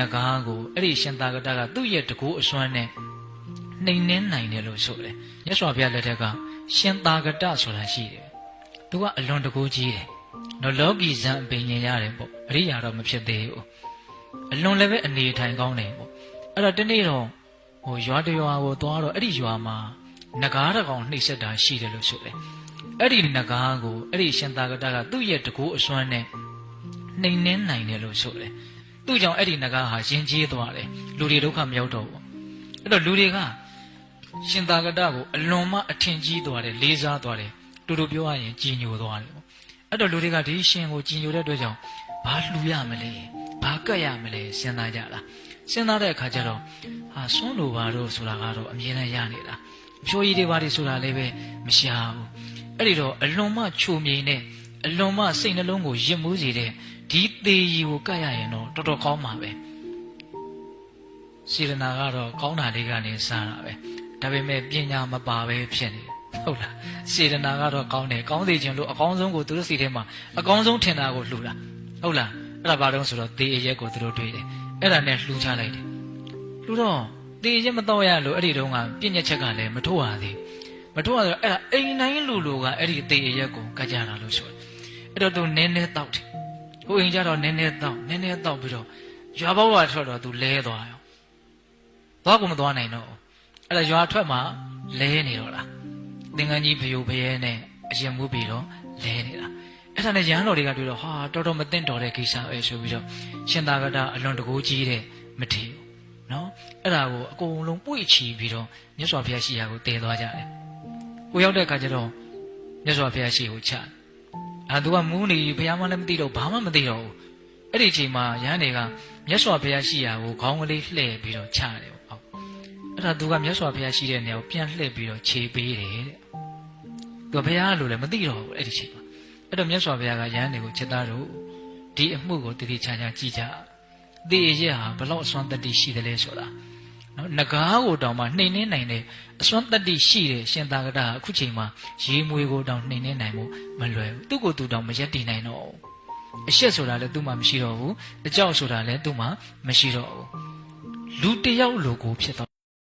နဂါးကိုအဲ့ဒီရှင်သာကတကသူ့ရဲ့တကူအစွမ်းနဲ့နှိမ်နှင်းနိုင်တယ်လို့ဆိုတယ်မြတ်စွာဘုရားလက်ထက်ကရှင်သာကတဆိုတာရှိတယ်သူကအလွန်တကူကြီးတယ်နော်လောကီဇံအပင်ញင်ရတယ်ပေါ့အရိယာတော့မဖြစ်သေးဘူးအလွန်လည်းပဲအနေထိုင်ကောင်းတယ်ပေါ့အဲ့တော့တနေ့တော့ဟိုရွာတရွာကိုသွားတော့အဲ့ဒီရွာမှာနဂါးတစ်ကောင်နှိပ်စက်တာရှိတယ်လို့ဆိုတယ်အဲ့ဒီနဂါးကိုအဲ့ဒီရှင်သာကတကသူ့ရဲ့တကူအစွမ်းနဲ့နှိမ်နှင်းနိုင်တယ်လို့ဆိုတယ် သူ့ကြောင့်အဲ့ဒီနဂါးဟာရင်ကြီးသွားတယ်လူတွေဒုက္ခမရောက်တော့ဘူးအဲ့တော့လူတွေကရှင်သာကတကိုအလွန်မှအထင်ကြီးသွားတယ်လေးစားသွားတယ်တူတူပြောရရင်ကြည်ညိုသွားတယ်ပေါ့အဲ့တော့လူတွေကဒီရှင်ကိုကြည်ညိုတဲ့အတွက်ကြောင့်ဘာလှူရမလဲဘာကတ်ရမလဲစဉ်းစားကြတာစဉ်းစားတဲ့အခါကျတော့ဟာဆွန်းလိုပါတော့ဆိုတာကတော့အမြဲတမ်းရနေတာဖြိုးကြီးတွေပါတွေဆိုတာလည်းပဲမရှာဘူးအဲ့ဒီတော့အလွန်မှချိုမြိန်နဲ့အလွန်မှစိတ်နှလုံးကိုရစ်မှုစေတဲ့ ဒီသေးကြီးကိုကတ်ရရင်တော့တော်တော်ကောင်းပါပဲစေရနာကတော့ကောင်းတာလေးကနေစားတာပဲဒါပေမဲ့ပညာမပါပဲဖြစ်နေတယ်ဟုတ်လားစေရနာကတော့ကောင်းတယ်ကောင်းသေးခြင်းလို့အကောင်းဆုံးကိုသူတို့စီထဲမှာအကောင်းဆုံးထင်တာကိုလှူတာဟုတ်လားအဲ့ဒါဘာလို့ဆိုတော့သေအရက်ကိုသူတို့တွေးတယ်အဲ့ဒါနဲ့လှူချလိုက်တယ်လှူတော့သေအရက်မတော့ရလို့အဲ့ဒီတုန်းကပြည့်ညက်ချက်ကလည်းမထုတ်ရသေးမထုတ်ရတော့အဲ့ဒါအိမ်တိုင်းလူလူကအဲ့ဒီသေအရက်ကိုကကြတာလို့ဆိုတယ်အဲ့တော့သူနည်းနည်းတောက်တယ် ဟိုအိမ်ကျတော့နည်းနည်းတောက်နည်းနည်းတောက်ပြီးတော့ရွာဘောက်ကထွက်တော့သူလဲသွားရောသွားကိုမသွားနိုင်တော့ဘူးအဲ့ဒါရွာထွက်မှလဲနေတော့လားသင်္ကန်းကြီးဖယိုဖယဲနဲ့အရင်မှုပြီးတော့လဲနေတာအဲ့ဒါနဲ့ရဟန်းတော်တွေကတွေ့တော့ဟာတော်တော်မသိတော်တဲ့ကိစ္စပဲဆိုပြီးတော့ရှင်သာကတအလွန်တကူကြီးတဲ့မထီဘူးနော်အဲ့ဒါကိုအကုန်လုံးပွေ့ချီပြီးတော့မြတ်စွာဘုရားရှိရာကိုတည်သွားကြတယ်ကိုရောက်တဲ့အခါကျတော့မြတ်စွာဘုရားရှိကိုချ အာသူကမူးနေဘုရားမလည်းမသိတော့ဘာမှမသိတော့ဘူးအဲ့ဒီအချိန်မှာရဟန်းတွေကမြတ်စွာဘုရားရှိရာကိုခေါင်းကလေးလှည့်ပြီးတော့ချတယ်ပေါ့အဲ့ဒါသူကမြတ်စွာဘုရားရှိတဲ့နေရာကိုပြန်လှည့်ပြီးတော့ခြေပေးတယ်တဲ့သူဘုရားလို့လည်းမသိတော့ဘူးအဲ့ဒီချိန်မှာအဲ့တော့မြတ်စွာဘုရားကယဟန်တွေကိုချက်သားတို့ဒီအမှုကိုတတိချာချာကြည့်ကြသေရဲ့ဟာဘလောက်အစွမ်းတတ္တိရှိတယ်လဲဆိုတာ နော်ငကားကိုတောင်မှနှိမ်နှင်းနိုင်တဲ့အစွမ်းတတ္တိရှိတယ်ရှင်သာကတအခုချိန်မှာရေမွေကိုတောင်နှိမ်နှင်းနိုင်မှုမလွယ်ဘူးသူ့ကိုယ်သူတောင်မရက်တည်နိုင်တော့ဘူးအရှက်ဆိုတာလည်းသူ့မှာမရှိတော့ဘူးအကြောက်ဆိုတာလည်းသူ့မှာမရှိတော့ဘူးလူတစ်ယောက်လိုကိုဖြစ်တော့